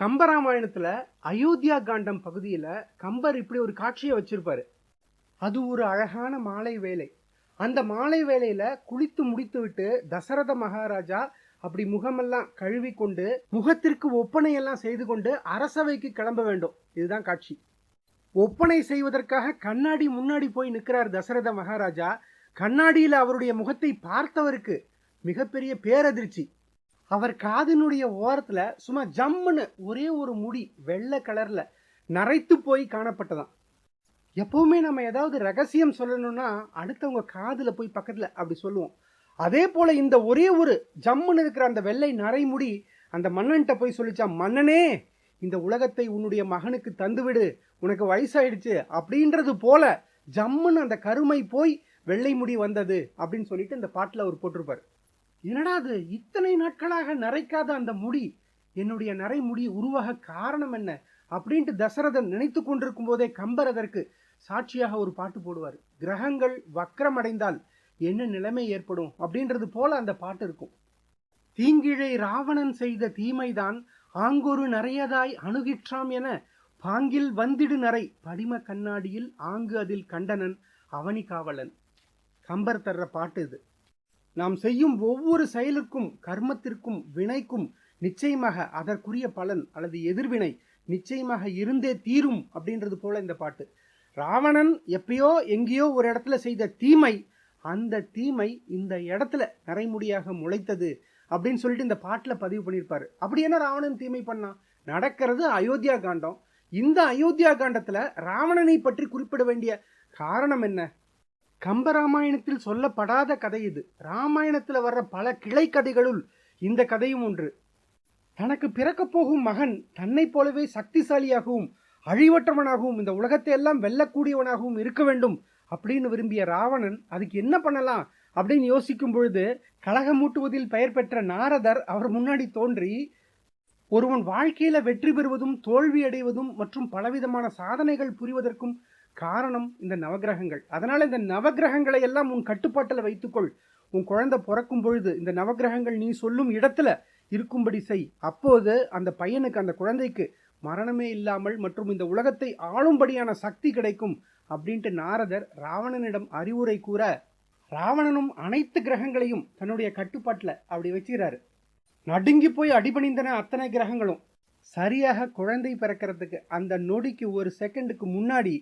கம்பராமாயணத்துல அயோத்தியா காண்டம் பகுதியில கம்பர் இப்படி ஒரு காட்சியை வச்சிருப்பாரு. அது ஒரு அழகான மாலை வேலை. அந்த மாலை வேலையில் குளித்து முடித்து விட்டு தசரத மகாராஜா அப்படி முகமெல்லாம் கழுவி கொண்டு முகத்திற்கு ஒப்பனையெல்லாம் செய்து கொண்டு அரசவைக்கு கிளம்ப வேண்டும். இதுதான் காட்சி. ஒப்பனை செய்வதற்காக கண்ணாடி முன்னாடி போய் நிற்கிறார் தசரத மகாராஜா. கண்ணாடியில் அவருடைய முகத்தை பார்த்தவருக்கு மிகப்பெரிய பேரதிர்ச்சி. அவர் காதினுடைய ஓரத்தில் சும்மா ஜம்முன்னு ஒரே ஒரு முடி வெள்ளை கலரில் நரைத்து போய் காணப்பட்டதான் எப்போவுமே நம்ம ஏதாவது ரகசியம் சொல்லணும்னா அடுத்தவங்க காதில் போய் பக்கத்தில் அப்படி சொல்லுவோம். அதே போல் இந்த ஒரே ஒரு ஜம்முன்னு இருக்கிற அந்த வெள்ளை நரைமுடி அந்த மன்னன்கிட்ட போய் சொல்லிச்சா மன்னனே இந்த உலகத்தை உன்னுடைய மகனுக்கு தந்துவிடு உனக்கு வயசாயிடுச்சு. அப்படின்றது போல ஜம்முன்னு அந்த கருமை போய் வெள்ளை முடி வந்தது அப்படின்னு சொல்லிட்டு இந்த பாட்டில் அவர் போட்டிருப்பார். என்னடா அது? இத்தனை நாட்களாக நரைக்காத அந்த முடி? என்னுடைய நரைமுடி உருவாக காரணம் என்ன? அப்படின்ட்டு தசரதன் நினைத்து கொண்டிருக்கும் போதே கம்பர் அதற்கு சாட்சியாக ஒரு பாட்டு போடுவார். கிரகங்கள் வக்கரமடைந்தால் என்ன நிலைமை ஏற்படும்? அப்படின்றது போல அந்த பாட்டு இருக்கும். தீங்கிழை ராவணன் செய்த தீமைதான் ஆங்கொரு நிறையதாய் அணுகிற்றாம் என பாங்கில் வந்திடு நரை. படிம கண்ணாடியில் ஆங்கு அதில் கண்டனன் அவனி காவலன். கம்பர் தர்ற பாட்டு இது. நாம் செய்யும் ஒவ்வொரு செயலுக்கும் கர்மத்திற்கும் வினைக்கும் நிச்சயமாக அதற்குரிய பலன் அல்லது எதிர்வினை நிச்சயமாக இருந்தே தீரும் அப்படின்றது போல இந்த பாட்டு. ராவணன் எப்பயோ எங்கேயோ ஒரு இடத்துல செய்த தீமை அந்த தீமை இந்த இடத்துல நரைமுடியாக முளைத்தது அப்படின்னு சொல்லிட்டு இந்த பாட்டில் பதிவு பண்ணியிருப்பாரு. அப்படி என்ன ராவணன் தீமை பண்ணான் நடக்கிறது அயோத்தியா காண்டம். இந்த அயோத்தியா காண்டத்தில் ராவணனை பற்றி குறிப்பிட வேண்டிய காரணம் என்ன? கம்பராமாயணத்தில் சொல்லப்படாத கதை இது. ராமாயணத்தில் வர்ற பல கிளை கதைகளுள் இந்த கதையும் ஒன்று. தனக்கு பிறக்கப் போகும் மகன் தன்னைப் போலவே சக்திசாலியாகவும் அழிவற்றவனாகவும் இந்த உலகத்தை எல்லாம் வெல்லக்கூடியவனாகவும் இருக்க வேண்டும் அப்படின்னு விரும்பிய ராவணன் அதுக்கு என்ன பண்ணலாம் அப்படின்னு யோசிக்கும் பொழுது மூட்டுவதில் பெயர் பெற்ற நாரதர் அவர் முன்னாடி தோன்றி ஒருவன் வாழ்க்கையில வெற்றி பெறுவதும் தோல்வி அடைவதும் மற்றும் பலவிதமான சாதனைகள் புரிவதற்கும் காரணம் இந்த நவகிரகங்கள். அதனால் இந்த நவகிரகங்களை எல்லாம் உன் கட்டுப்பாட்டில் வைத்துக்கொள். உன் குழந்தை பிறக்கும் பொழுது இந்த நவகிரகங்கள் நீ சொல்லும் இடத்துல இருக்கும்படி செய். அப்போது அந்த பையனுக்கு அந்த குழந்தைக்கு மரணமே இல்லாமல் மற்றும் இந்த உலகத்தை ஆளும்படியான சக்தி கிடைக்கும் அப்படின்ட்டு நாரதர் ராவணனிடம் அறிவுரை கூற ராவணனும் அனைத்து கிரகங்களையும் தன்னுடைய கட்டுப்பாட்டில் அப்படி வச்சுக்கிறாரு. நடுங்கி போய் அடிபணிந்தன அத்தனை கிரகங்களும். சரியாக குழந்தை பிறக்கிறதுக்கு அந்த நொடிக்கு ஒரு செகண்டுக்கு முன்னாடி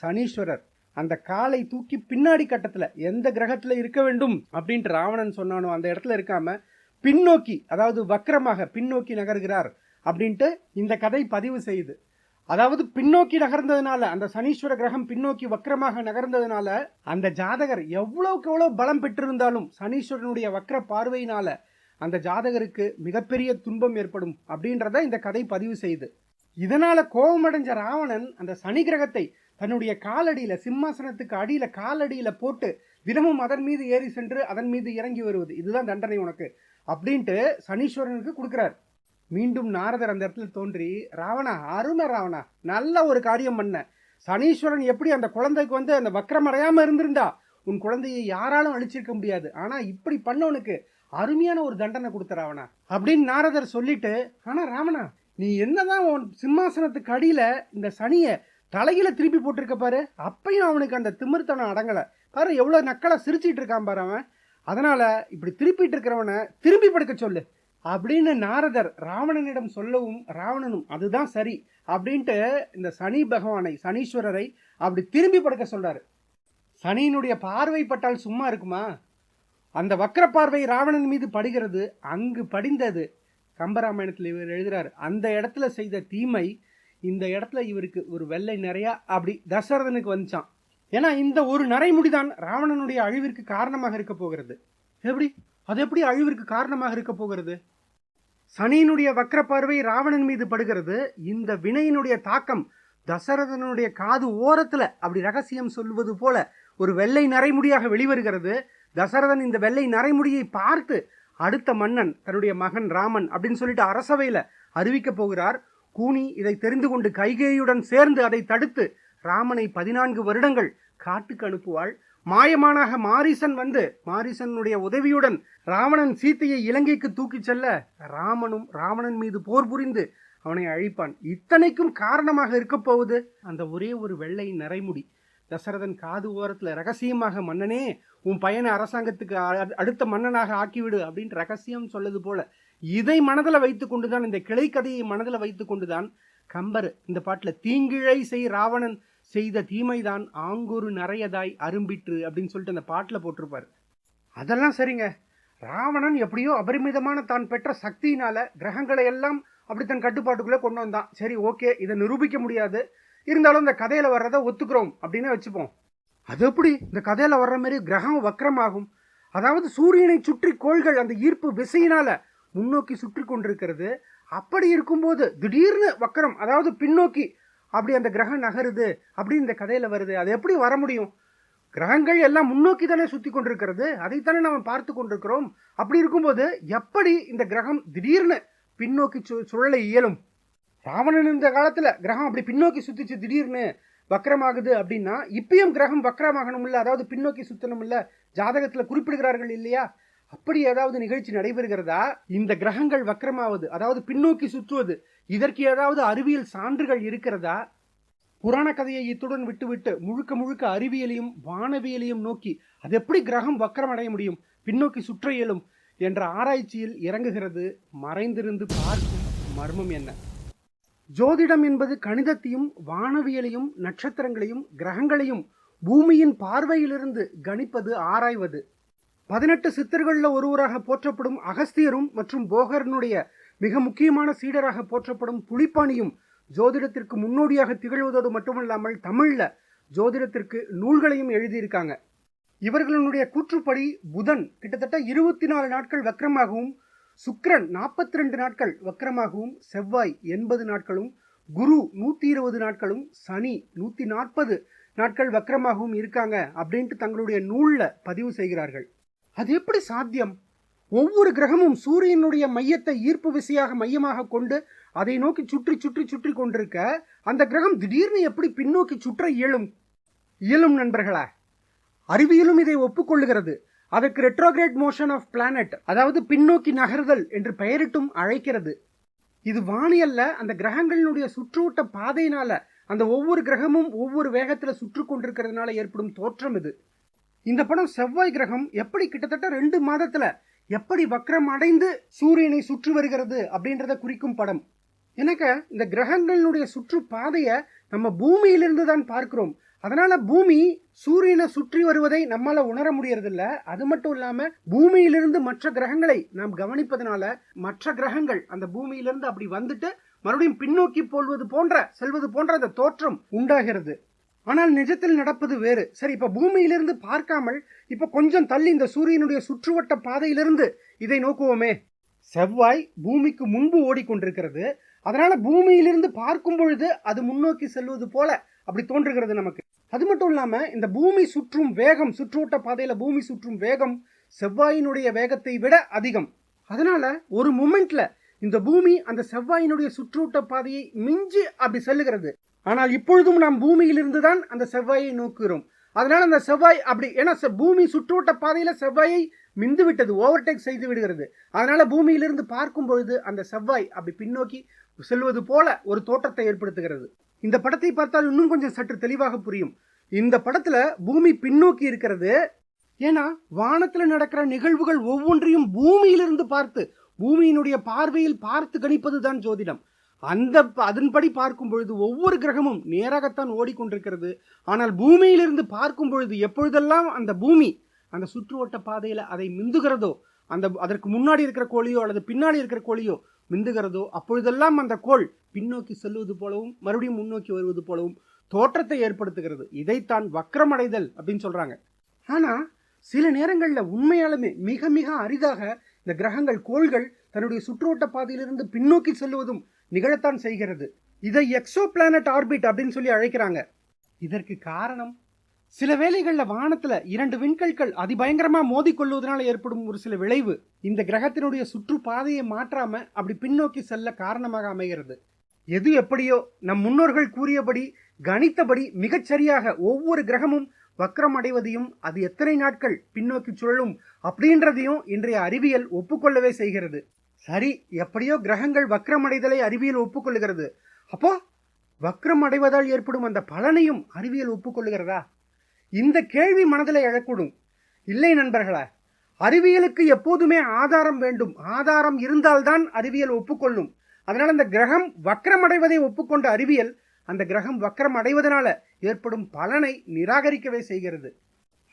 சனீஸ்வரர் அந்த காலை தூக்கி பின்னாடி கட்டத்தில் எந்த கிரகத்தில் இருக்க வேண்டும் அப்படின்ட்டு ராவணன் சொன்னானோ அந்த இடத்துல இருக்காம பின்னோக்கி அதாவது வக்கரமாக பின்னோக்கி நகர்கிறார் அப்படின்ட்டு இந்த கதை பதிவு செய்யுது. அதாவது பின்னோக்கி நகர்ந்ததுனால அந்த சனீஸ்வர கிரகம் பின்னோக்கி வக்கரமாக நகர்ந்ததுனால அந்த ஜாதகர் எவ்வளவுக்கு எவ்வளவு பலம் பெற்றிருந்தாலும் சனீஸ்வரனுடைய வக்கர பார்வையினால அந்த ஜாதகருக்கு மிகப்பெரிய துன்பம் ஏற்படும் அப்படின்றத இந்த கதை பதிவு செய்யுது. இதனால கோபமடைஞ்ச ராவணன் அந்த சனி கிரகத்தை தன்னுடைய காலடியில் சிம்மாசனத்துக்கு அடியில் காலடியில் போட்டு தினமும் அதன் மீது ஏறி சென்று அதன் மீது இறங்கி வருவது. இதுதான் தண்டனை உனக்கு. அப்படின்ட்டு சனீஸ்வரனுக்கு கொடுக்குறார். மீண்டும் நாரதர் அந்த இடத்துல தோன்றி ராவணா அருமை ராவணா நல்ல ஒரு காரியம் பண்ண. சனீஸ்வரன் எப்படி அந்த குழந்தைக்கு வந்து அந்த வக்கரமடையாமல் இருந்திருந்தா? உன் குழந்தையை யாராலும் அழிச்சிருக்க முடியாது. ஆனால் இப்படி பண்ணவனுக்கு அருமையான ஒரு தண்டனை கொடுத்த ராவணா. அப்படின்னு நாரதர் சொல்லிட்டு ஆனால் ராவணா நீ என்னதான் உன் சிம்மாசனத்துக்கு அடியில் இந்த சனியை தலையில திருப்பி போட்டிருக்க பாரு. அப்பையும் அவனுக்கு அந்த திமிர்த்தனம் அடங்கலை. பாரு எவ்வளோ நக்கலாக சிரிச்சிட்டு இருக்கான் பாரு அவன். அதனால் இப்படி திருப்பிட்டு இருக்கிறவனை திரும்பி படுக்க சொல்லு. அப்படின்னு நாரதர் ராவணனிடம் சொல்லவும் ராவணனும் அதுதான் சரி அப்படின்ட்டு இந்த சனி பகவானை சனீஸ்வரரை அப்படி திரும்பி படுக்க சொல்றாரு. சனியினுடைய பார்வை பட்டால் சும்மா இருக்குமா? அந்த வக்கர பார்வை ராவணன் மீது படுகிறது. அங்கு படிந்தது கம்பராமாயணத்தில் இவர் எழுதுறாரு. அந்த இடத்துல செய்த தீமை இந்த இடத்துல இவருக்கு ஒரு வெள்ளை நிறையா அப்படி தசரதனுக்கு வந்துச்சான். ஏன்னா இந்த ஒரு நரைமுடிதான் ராவணனுடைய அழிவிற்கு காரணமாக இருக்க போகிறது. எப்படி? அது எப்படி அழிவிற்கு காரணமாக இருக்க போகிறது? சனியினுடைய வக்கர பார்வை ராவணன் மீது படுகிறது. இந்த வினையினுடைய தாக்கம் தசரதனுடைய காது ஓரத்தில் அப்படி ரகசியம் சொல்வது போல ஒரு வெள்ளை நரைமுடியாக வெளிவருகிறது. தசரதன் இந்த வெள்ளை நரைமுடியை பார்த்து அடுத்த மன்னன் தன்னுடைய மகன் ராமன் அப்படின்னு சொல்லிட்டு அரசவையில் அறிவிக்க போகிறார். கூனி இதை தெரிந்து கொண்டு கைகேயுடன் சேர்ந்து அதை தடுத்து ராமனை பதினான்கு வருடங்கள் காட்டுக்கு அனுப்புவாள். மாயமானாக மாரிசன் வந்து மாரிசனுடைய உதவியுடன் ராவணன் சீத்தையை இலங்கைக்கு தூக்கிச் செல்ல ராமனும் ராவணன் மீது போர் புரிந்து அவனை அழிப்பான். இத்தனைக்கும் காரணமாக இருக்க போகுது அந்த ஒரே ஒரு வெள்ளை நரைமுடி. தசரதன் காது ஓரத்தில் ரகசியமாக மன்னனே உன் பையனை அரசாங்கத்துக்கு அடுத்த மன்னனாக ஆக்கிவிடு அப்படின்னு ரகசியம் சொல்லது போல இதை மனதில் வைத்து கொண்டுதான் இந்த கிளை கதையை மனதில் வைத்து கொண்டுதான் கம்பர் இந்த பாட்டில் தீங்கிழை செய் ராவணன் செய்த தீமைதான் ஆங்கூரு நிறையதாய் அரும்பிற்று அப்படின்னு சொல்லிட்டு அந்த பாட்டில் போட்டிருப்பாரு. அதெல்லாம் சரிங்க. ராவணன் எப்படியோ அபரிமிதமான தான் பெற்ற சக்தியினால கிரகங்களை எல்லாம் அப்படி தன் கட்டுப்பாட்டுக்குள்ளே கொண்டு வந்தான். சரி ஓகே இதை நிரூபிக்க முடியாது. இருந்தாலும் இந்த கதையில் வர்றதை ஒத்துக்கிறோம் அப்படின்னு வச்சுப்போம். அது எப்படி? இந்த கதையில் வர்ற மாதிரி கிரகம் வக்கரமாகும் அதாவது சூரியனை சுற்றி கோள்கள் அந்த ஈர்ப்பு விசையினால முன்னோக்கி சுற்றி கொண்டிருக்கிறது. அப்படி இருக்கும்போது திடீர்னு வக்கரம் அதாவது பின்னோக்கி அப்படி அந்த கிரகம் நகருது அப்படி இந்த கதையில் வருது. அது எப்படி வர முடியும்? கிரகங்கள் எல்லாம் முன்னோக்கி தானே சுற்றி கொண்டிருக்கிறது. அதைத்தானே நம்ம பார்த்து கொண்டிருக்கிறோம். அப்படி இருக்கும்போது எப்படி இந்த கிரகம் திடீர்னு பின்னோக்கி சு- சுழல இயலும்? ராவணன் இந்த காலத்தில் கிரகம் அப்படி பின்னோக்கி சுத்திச்சு திடீர்னு வக்கரமாகுது அப்படின்னா இப்பயும் கிரகம் வக்கரமாகணும் இல்லை அதாவது பின்னோக்கி சுத்தணும் இல்லை ஜாதகத்தில் குறிப்பிடுகிறார்கள் இல்லையா? அப்படி ஏதாவது நிகழ்ச்சி நடைபெறுகிறதா? இந்த கிரகங்கள் வக்கரமாவது அதாவது பின்னோக்கி சுற்றுவது இதற்கு ஏதாவது அறிவியல் சான்றுகள் இருக்கிறதா? புராண கதையை இத்துடன் விட்டுவிட்டு முழுக்க முழுக்க அறிவியலையும் வானவியலையும் நோக்கி அது எப்படி கிரகம் வக்கரம் அடைய முடியும்? பின்னோக்கி சுற்ற இயலும் என்ற ஆராய்ச்சியில் இறங்குகிறது மறைந்திருந்து பார்க்கும் மர்மம் என்ன? ஜோதிடம் என்பது கணிதத்தையும் வானவியலையும் நட்சத்திரங்களையும் கிரகங்களையும் பூமியின் பார்வையிலிருந்து கணிப்பது ஆராய்வது. பதினெட்டு சித்தர்களில் ஒருவராக போற்றப்படும் அகஸ்தியரும் மற்றும் போகரனுடைய மிக முக்கியமான சீடராக போற்றப்படும் புலிப்பாணியும் ஜோதிடத்திற்கு முன்னோடியாக திகழ்வதோடு மட்டுமல்லாமல் தமிழில் ஜோதிடத்திற்கு நூல்களையும் எழுதியிருக்காங்க. இவர்களுடைய கூற்றுப்படி புதன் கிட்டத்தட்ட இருபத்தி நாலு நாட்கள் வக்கரமாகவும் சுக்கரன் நாற்பத்தி ரெண்டு நாட்கள் வக்கரமாகவும் செவ்வாய் எண்பது நாட்களும் குரு நூற்றி இருபது நாட்களும் சனி நூற்றி நாற்பது நாட்கள் வக்கரமாகவும் இருக்காங்க அப்படின்ட்டு தங்களுடைய நூலில் பதிவு செய்கிறார்கள். அது எப்படி சாத்தியம்? ஒவ்வொரு கிரகமும் சூரியனுடைய மையத்தை ஈர்ப்பு விசையாக மையமாக கொண்டு அதை நோக்கி சுற்றி சுற்றி சுற்றி கொண்டிருக்க அந்த கிரகம் திடீர்னு எப்படி பின்னோக்கி சுற்ற இயலும்? இயலும் நண்பர்களா அறிவியலும் இதை ஒப்புக்கொள்ளுகிறது. அதற்கு ரெட்ரோகிரேட் மோஷன் ஆஃப் பிளானட் அதாவது பின்னோக்கி நகர்தல் என்று பெயரிட்டும் அழைக்கிறது. இது வானியல்ல அந்த கிரகங்களினுடைய சுற்றுவட்ட பாதையினால அந்த ஒவ்வொரு கிரகமும் ஒவ்வொரு வேகத்தில் சுற்று கொண்டிருக்கிறதுனால ஏற்படும் தோற்றம் இது. இந்த படம் செவ்வாய் கிரகம் எப்படி கிட்டத்தட்ட ரெண்டு மாதத்துல எப்படி வக்ரம் அடைந்து சூரியனை சுற்றி வருகிறது அப்படின்றத குறிக்கும் படம். எனக்கு இந்த கிரகங்களினுடைய சுற்று பாதையை நம்ம பூமியிலிருந்து தான் பார்க்கிறோம். அதனால பூமி சூரியனை சுற்றி வருவதை நம்மால உணர முடியறதில்ல. அது மட்டும் இல்லாம பூமியிலிருந்து மற்ற கிரகங்களை நாம் கவனிப்பதனால மற்ற கிரகங்கள் அந்த பூமியிலிருந்து அப்படி வந்துட்டு மறுபடியும் பின்னோக்கி போல்வது போன்ற செல்வது போன்ற அந்த தோற்றம் உண்டாகிறது. ஆனால் நிஜத்தில் நடப்பது வேறு. சரி இப்ப பூமியிலிருந்து பார்க்காமல் இப்ப கொஞ்சம் தள்ளி இந்த சூரியனுடைய சுற்றுவட்ட பாதையிலிருந்து இதை நோக்குவோமே. செவ்வாய் பூமிக்கு முன்பு ஓடிக்கொண்டிருக்கிறது. அதனால பூமியிலிருந்து பார்க்கும் பொழுது அது முன்னோக்கி செல்வது போல அப்படி தோன்றுகிறது நமக்கு. அது மட்டும் இல்லாம இந்த பூமி சுற்றும் வேகம் சுற்றுவட்ட பாதையில பூமி சுற்றும் வேகம் செவ்வாயினுடைய வேகத்தை விட அதிகம். அதனால ஒரு மூமெண்ட்ல இந்த பூமி அந்த செவ்வாயினுடைய சுற்றுவட்ட பாதையை மிஞ்சி அப்படி செல்லுகிறது. ஆனால் இப்பொழுதும் நாம் பூமியிலிருந்து தான் அந்த செவ்வாயை நோக்குகிறோம். அதனால் அந்த செவ்வாய் அப்படி ஏன்னா பூமி சுற்றுவட்ட பாதையில் செவ்வாயை மிந்து விட்டது ஓவர்டேக் செய்து விடுகிறது. அதனால் பூமியிலிருந்து பார்க்கும் பொழுது அந்த செவ்வாய் அப்படி பின்னோக்கி செல்வது போல ஒரு தோற்றத்தை ஏற்படுத்துகிறது. இந்த படத்தை பார்த்தால் இன்னும் கொஞ்சம் சற்று தெளிவாக புரியும். இந்த படத்தில் பூமி பின்னோக்கி இருக்கிறது. ஏன்னா வானத்தில் நடக்கிற நிகழ்வுகள் ஒவ்வொன்றையும் பூமியிலிருந்து பார்த்து பூமியினுடைய பார்வையில் பார்த்து கணிப்பது தான் ஜோதிடம். அந்த அதன்படி பார்க்கும் பொழுது ஒவ்வொரு கிரகமும் நேராகத்தான் ஓடிக்கொண்டிருக்கிறது. ஆனால் பூமியிலிருந்து பார்க்கும் பொழுது எப்பொழுதெல்லாம் அந்த பூமி அந்த சுற்றுவட்ட பாதையில் அதை மிந்துகிறதோ அந்த அதற்கு முன்னாடி இருக்கிற கோழியோ அல்லது பின்னாடி இருக்கிற கோழியோ மிந்துகிறதோ அப்பொழுதெல்லாம் அந்த கோள் பின்னோக்கி செல்வது போலவும் மறுபடியும் முன்னோக்கி வருவது போலவும் தோற்றத்தை ஏற்படுத்துகிறது. இதைத்தான் வக்கரமடைதல் அப்படின்னு சொல்கிறாங்க ஆனால் சில நேரங்களில் உண்மையாலுமே மிக மிக அரிதாக இந்த கிரகங்கள் கோள்கள் தன்னுடைய சுற்றுவட்ட பாதையிலிருந்து பின்னோக்கி செல்வதும் நிகழத்தான் செய்கிறது. இதை எக்ஸோ பிளானட் ஆர்பிட் அப்படின்னு சொல்லி அழைக்கிறாங்க. இதற்கு காரணம் சில வேளைகளில் வானத்தில் இரண்டு விண்கல்கள் அதிபயங்கரமாக மோதிக்கொள்வதனால ஏற்படும் ஒரு சில விளைவு. இந்த கிரகத்தினுடைய சுற்றுப்பாதையை மாற்றாம அப்படி பின்னோக்கி செல்ல காரணமாக அமைகிறது. எது எப்படியோ நம் முன்னோர்கள் கூறியபடி கணித்தபடி மிகச்சரியாக ஒவ்வொரு கிரகமும் வக்கரம் அடைவதையும் அது எத்தனை நாட்கள் பின்னோக்கி சுழலும் அப்படின்றதையும் இன்றைய அறிவியல் ஒப்புக்கொள்ளவே செய்கிறது. சரி எப்படியோ கிரகங்கள் வக்ரம் அடைதலை அறிவியல் ஒப்புக்கொள்ளுகிறது. அப்போ வக்ரம் அடைவதால் ஏற்படும் அந்த பலனையும் அறிவியல் ஒப்புக்கொள்ளுகிறதா? இந்த கேள்வி மனதில் எழக்கூடும். இல்லை நண்பர்களா அறிவியலுக்கு எப்போதுமே ஆதாரம் வேண்டும். ஆதாரம் இருந்தால்தான் அறிவியல் ஒப்புக்கொள்ளும். அதனால் அந்த கிரகம் வக்ரம் அடைவதை ஒப்புக்கொண்ட அறிவியல் அந்த கிரகம் வக்ரம் அடைவதனால ஏற்படும் பலனை நிராகரிக்கவே செய்கிறது.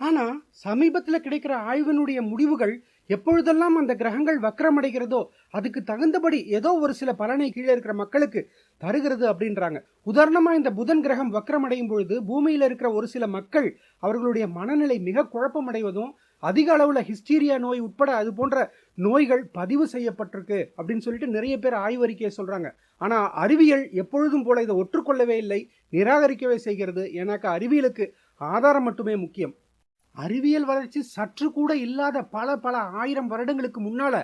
ஆனா சமீபத்தில் கிடைக்கிற ஆய்வினுடைய முடிவுகள் எப்பொழுதெல்லாம் அந்த கிரகங்கள் வக்கரமடைகிறதோ அடைகிறதோ அதுக்கு தகுந்தபடி ஏதோ ஒரு சில பலனை கீழே இருக்கிற மக்களுக்கு தருகிறது அப்படின்றாங்க. உதாரணமா இந்த புதன் கிரகம் வக்கரமடையும் அடையும் பொழுது பூமியில் இருக்கிற ஒரு சில மக்கள் அவர்களுடைய மனநிலை மிக குழப்பமடைவதும் அதிக அளவுல ஹிஸ்டீரியா நோய் உட்பட அது போன்ற நோய்கள் பதிவு செய்யப்பட்டிருக்கு அப்படின்னு சொல்லிட்டு நிறைய பேர் ஆய்வறிக்கையை சொல்றாங்க. ஆனா அறிவியல் எப்பொழுதும் போல இதை ஒற்றுக்கொள்ளவே இல்லை நிராகரிக்கவே செய்கிறது. ஏன்னாக்கா அறிவியலுக்கு ஆதாரம் மட்டுமே முக்கியம். அறிவியல் வளர்ச்சி சற்று கூட இல்லாத பல பல ஆயிரம் வருடங்களுக்கு முன்னால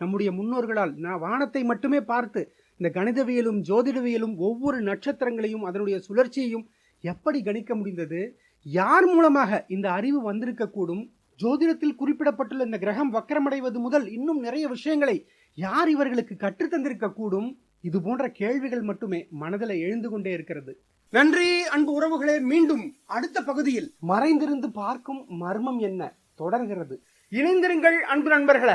நம்முடைய முன்னோர்களால் நான் வானத்தை மட்டுமே பார்த்து இந்த கணிதவியலும் ஜோதிடவியலும் ஒவ்வொரு நட்சத்திரங்களையும் அதனுடைய சுழற்சியையும் எப்படி கணிக்க முடிந்தது? யார் மூலமாக இந்த அறிவு வந்திருக்கக்கூடும்? ஜோதிடத்தில் குறிப்பிடப்பட்டுள்ள இந்த கிரகம் வக்கரமடைவது முதல் இன்னும் நிறைய விஷயங்களை யார் இவர்களுக்கு கற்றுத்தந்திருக்க கூடும் இது போன்ற கேள்விகள் மட்டுமே மனதில் எழுந்து கொண்டே இருக்கிறது. நன்றி அன்பு உறவுகளே மீண்டும் அடுத்த பகுதியில். மறைந்திருந்து பார்க்கும் மர்மம் என்ன? தொடர்கிறது. இணைந்திருங்கள் அன்பு நண்பர்களே.